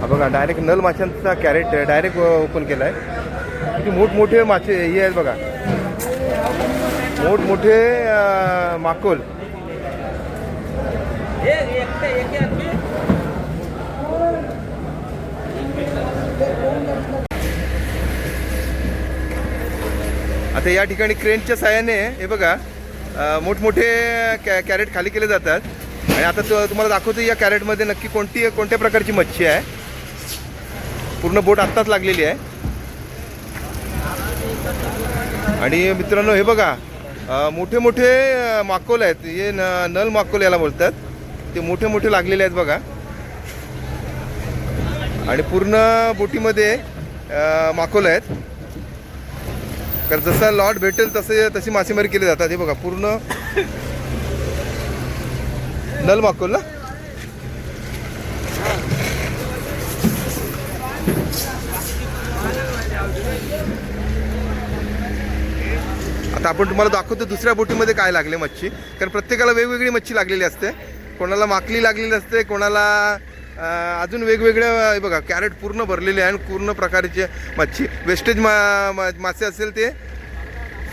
हा बघा डायरेक्ट नल माशांचा कॅरेट डायरेक्ट ओपन केला आहे किती मोठमोठे मासे हे आहेत बघा. मोठमोठे माकोल. आता या ठिकाणी क्रेनच्या साह्याने हे बघा मोठमोठे कॅ कॅरेट खाली केले जातात. आणि आता तुम्हाला दाखवतो या कॅरेटमध्ये नक्की कोणती कोणत्या प्रकारची मच्छी आहे. पूर्ण बोट आत्ताच लागलेली आहे. आणि मित्रांनो हे बघा मोठे मोठे माकोल आहेत. हे न नल माकोल याला बोलतात. ते मोठे मोठे लागलेले आहेत बघा. आणि पूर्ण बोटीमध्ये माकोल आहेत. कारण जसा लॉट भेटेल तसे तशी मासेमारी केली जातात. हे बघा पूर्ण नल माकोल ना? आता आपण तुम्हाला दाखवतो दुसऱ्या बोटीमध्ये काय लागले मच्छी. कारण प्रत्येकाला वेगवेगळी मच्छी लागलेली असते. कोणाला माकली लागलेली असते कोणाला अजून वेगवेगळ्या बघा कॅरेट पूर्ण भरलेले आहे आणि पूर्ण प्रकारचे मच्छी. वेस्टेज मा मा- मासे असेल ते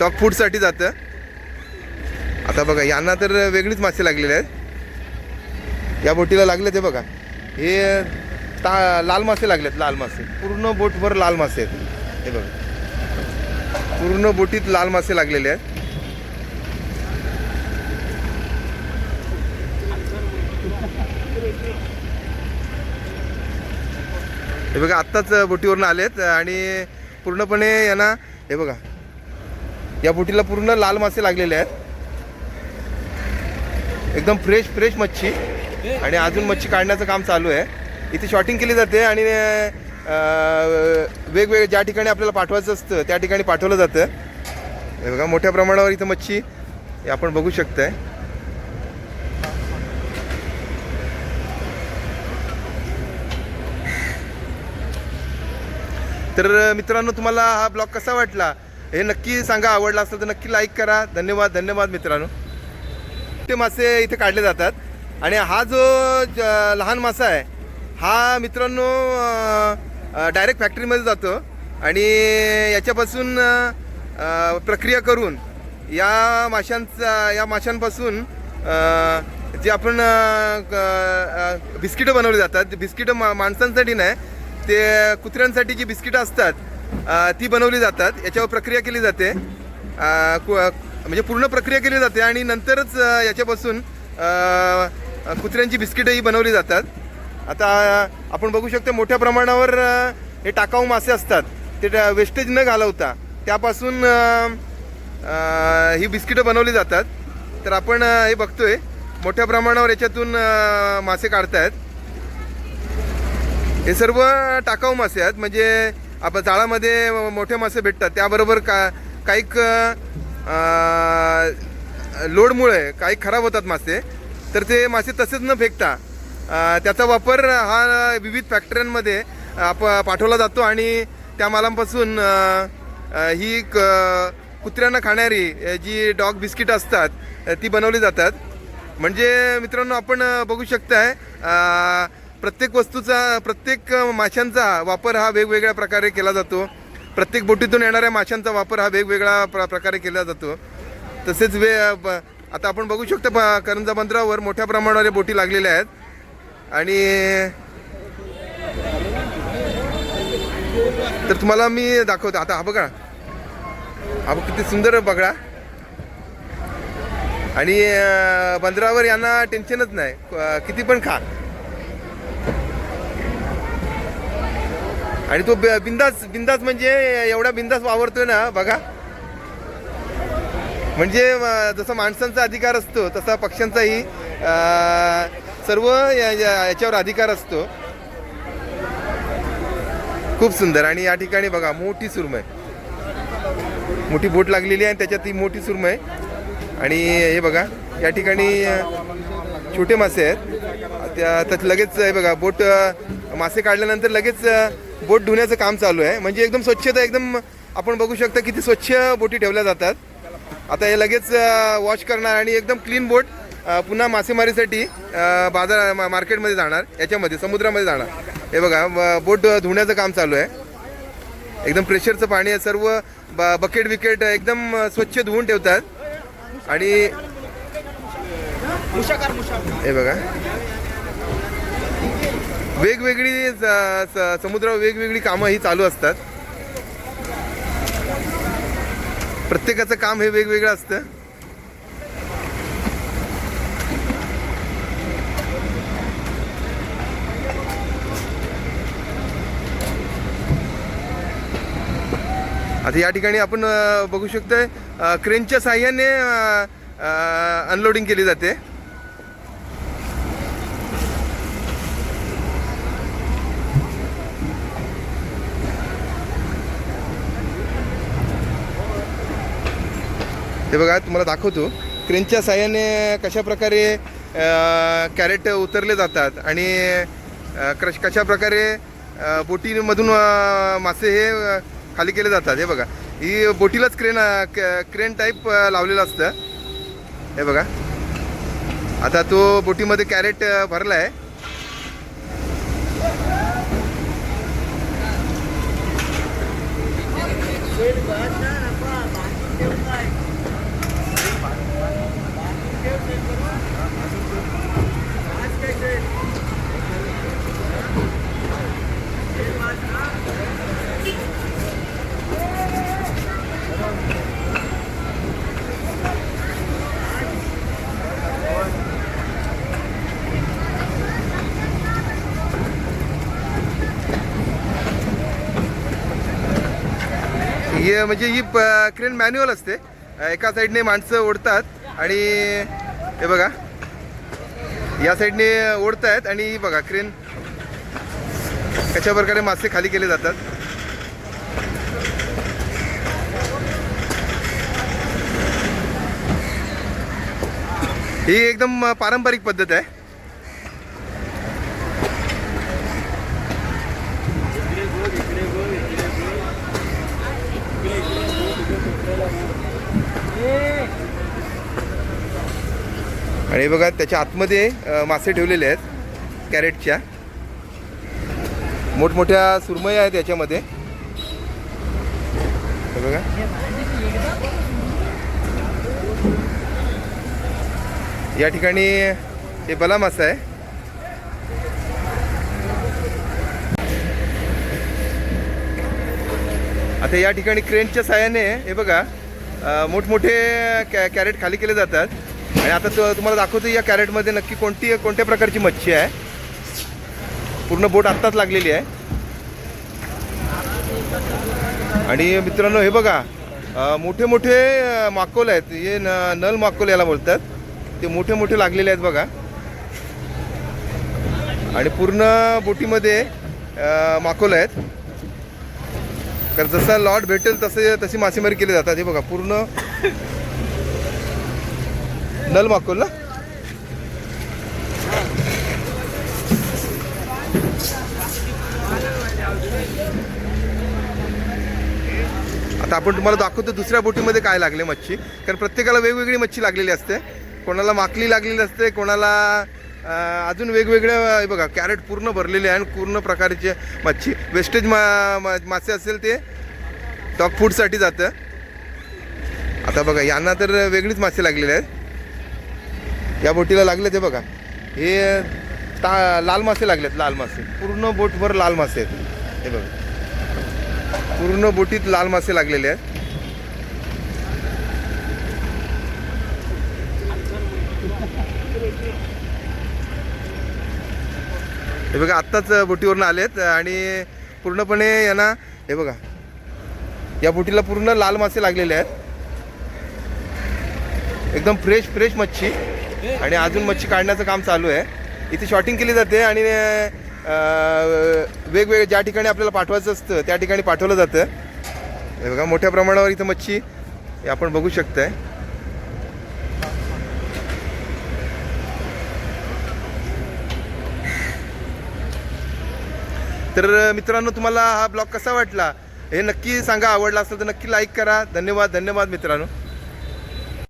डॉग फूडसाठी जातं. आता बघा यांना तर वेगळीच मासे लागलेले आहेत. या बोटीला लागले ते बघा. हे ता लाल मासे लागलेत लाल मासे. पूर्ण बोटभर लाल मासे आहेत. हे बघा. पूर्ण बोटीत लाल मासे लागलेले आहेत. हे बघा आत्ताच बोटीवरनं आलेत आणि पूर्णपणे यांना हे बघा. या बोटीला पूर्ण लाल मासे लागलेले आहेत. एकदम फ्रेश फ्रेश मच्छी. आणि अजून मच्छी काढण्याचं काम चालू आहे. इथे शॉटिंग केली जाते आणि वेगवेगळ्या वेगवेगळे ज्या ठिकाणी आपल्याला पाठवायचं असतं त्या ठिकाणी पाठवलं जातं. हे बघा मोठ्या प्रमाणावर इथं मच्छी हे आपण बघू शकताय. तर मित्रांनो तुम्हाला हा ब्लॉग कसा वाटला? हे नक्की सांगा. आवडला असेल तर नक्की लाईक करा. धन्यवाद धन्यवाद मित्रांनो. ते मासे इथे काढले जातात. आणि हा जो लहान मासा आहे हा मित्रांनो डायरेक्ट फॅक्टरीमध्ये जातो आणि याच्यापासून प्रक्रिया करून या माशांचा या माशांपासून जे आपण बिस्किटं बनवली जातात बिस्किटं मा माणसांसाठी नाही ते कुत्र्यांसाठी जी बिस्किटं असतात ती बनवली जातात. याच्यावर प्रक्रिया केली जाते. कु- म्हणजे पूर्ण प्रक्रिया केली जाते आणि नंतरच याच्यापासून कुत्र्यांची बिस्किटंही बनवली जातात. आता आपण बघू शकतो मोठ्या प्रमाणावर हे टाकाऊ मासे असतात. ते वेस्टेज न घालवता त्यापासून ही बिस्किटं बनवली जातात. तर आपण हे बघतोय मोठ्या प्रमाणावर याच्यातून मासे काढतायत. हे सर्व टाकाऊ मासे आहेत. म्हणजे आपण जाळामध्ये मोठे मासे भेटतात. त्याबरोबर का काही लोडमुळे काही खराब होतात मासे. तर ते मासे तसेच न फेकता त्याचा वापर हा विविध फॅक्टऱ्यांमध्ये आप पाठवला जातो आणि त्या मालांपासून ही क कुत्र्यांना खाणारी जी डॉग बिस्किट असतात ती बनवली जातात. म्हणजे मित्रांनो आपण बघू शकताय प्रत्येक वस्तूचा प्रत्येक माशांचा वापर हा वेगवेगळ्या प्रकारे केला जातो. प्रत्येक बोटीतून येणाऱ्या माशांचा वापर हा वेगवेगळ्या प्र प्रकारे केला जातो. तसेच वे ब- आता आपण बघू शकतो करंजा बंदरावर मोठ्या प्रमाणावर बोटी लागलेल्या आहेत. आणि तर तुम्हाला मी दाखवतो. आता हा बघा. हा किती सुंदर बघा. आणि बंदरावर यांना टेन्शनच नाही. किती पण खा. आणि तो बिंदास बिंदास म्हणजे एवढा बिंदास वावरतोय ना बघा. म्हणजे जसं जसा माणसांचा अधिकार असतो तसा पक्ष्यांचाही सर्व या- याच्यावर अधिकार असतो. खूप सुंदर. आणि या ठिकाणी बघा मोठी सुरमय. मोठी बोट लागलेली आहे आणि त्याच्यात ती मोठी सुरमय. आणि हे बघा या ठिकाणी छोटे मासे आहेत. त्या त्यात लगेच हे बघा बोट मासे काढल्यानंतर लगेच बोट धुण्याचं काम चालू आहे. म्हणजे एकदम स्वच्छता एकदम आपण बघू शकता किती स्वच्छ बोटी ठेवल्या जातात. आता हे लगेच वॉश करणार आणि एकदम क्लीन बोट पुन्हा मासेमारीसाठी बाजार मा- मार्केटमध्ये जाणार. याच्यामध्ये समुद्रामध्ये जाणार. हे बघा बोट धुण्याचं काम चालू आहे. एकदम प्रेशरचं पाणी आहे. सर्व ब- बकेट विकेट एकदम स्वच्छ धुवून ठेवतात. आणि हे बघा. वेगवेगळी स- समुद्रावर वेगवेगळी कामं ही चालू असतात. प्रत्येकाचं काम हे वेगवेगळं असतं. आता या ठिकाणी आपण बघू शकतोय क्रेनच्या साह्याने अनलोडिंग केली जाते. ते बघा तुम्हाला दाखवतो. क्रेनच्या साह्याने कशा प्रकारे कॅरेट उतरले जातात आणि कश क्रश कशा प्रकारे बोटीमधून मासे हे खाली केले जातात. हे बघा ही बोटीलाच क्रेन क्रेन टाईप लावलेलं असतं. हे बघा. आता तो बोटीमध्ये कॅरेट भरला आहे ही म्हणजे ही प- क्रेन मॅन्युअल असते. एका साईडने माणसं ओढतात आणि हे बघा. या साईडने ओढतायत आणि ही बघा क्रेन कशा प्रकारे मासे खाली केले जातात. ही एकदम पारंपरिक पद्धत आहे. आणि बघा त्याच्या आतमध्ये मासे ठेवलेले आहेत कॅरेटच्या. मोठमोठ्या सुरमई आहेत याच्यामध्ये. हे बघा. या ठिकाणी हे बला मासा आहे. आता या ठिकाणी क्रेनच्या साहाय्याने हे बघा मोठमोठे कॅ कॅरेट खाली केले जातात. आणि आता तुम्हाला दाखवतो या कॅरेटमध्ये नक्की कोणती कोणत्या प्रकारची मच्छी आहे. पूर्ण बोट आत्ताच लागलेली आहे. आणि मित्रांनो हे बघा मोठे मोठे माकोल आहेत. हे न नल माकोल याला बोलतात. ते मोठे मोठे लागलेले आहेत बघा. आणि पूर्ण बोटीमध्ये माकोल आहेत. कारण जसा लॉट भेटेल तसे तशी मासेमारी केली जातात. हे बघा पूर्ण नल माकोल ना? आता आपण तुम्हाला दाखवतो दुसऱ्या बोटीमध्ये काय लागले मच्छी. कारण प्रत्येकाला वेगवेगळी मच्छी लागलेली असते. कोणाला माकली लागलेली असते कोणाला अजून वेगवेगळ्या बघा कॅरेट पूर्ण भरलेले आहे आणि पूर्ण प्रकारचे मच्छी. वेस्टेज मा मा- मासे असेल ते डॉग फूडसाठी जातं. आता बघा यांना तर वेगळीच मासे लागलेले आहेत. या बोटीला लागले ते बघा. हे ता लाल मासे लागलेत लाल मासे. पूर्ण बोटभर लाल मासे आहेत. हे बघा. पूर्ण बोटीत लाल मासे लागलेले आहेत. हे बघा आत्ताच बोटीवरनं आलेत आणि पूर्णपणे यांना हे बघा. या बोटीला पूर्ण लाल मासे लागलेले आहेत. एकदम फ्रेश फ्रेश मच्छी. आणि अजून मच्छी काढण्याचं काम चालू आहे. इथे शॉटिंग केली जाते आणि वेगवेगळे वेगवेगळ्या ज्या ठिकाणी आपल्याला पाठवायचं असतं त्या ठिकाणी पाठवलं जातं. हे बघा मोठ्या प्रमाणावर इथं मच्छी हे आपण बघू शकताय. तर मित्रांनो तुम्हाला हा ब्लॉग कसा वाटला हे नक्की सांगा. आवडला असेल तर नक्की लाईक करा. धन्यवाद धन्यवाद मित्रांनो.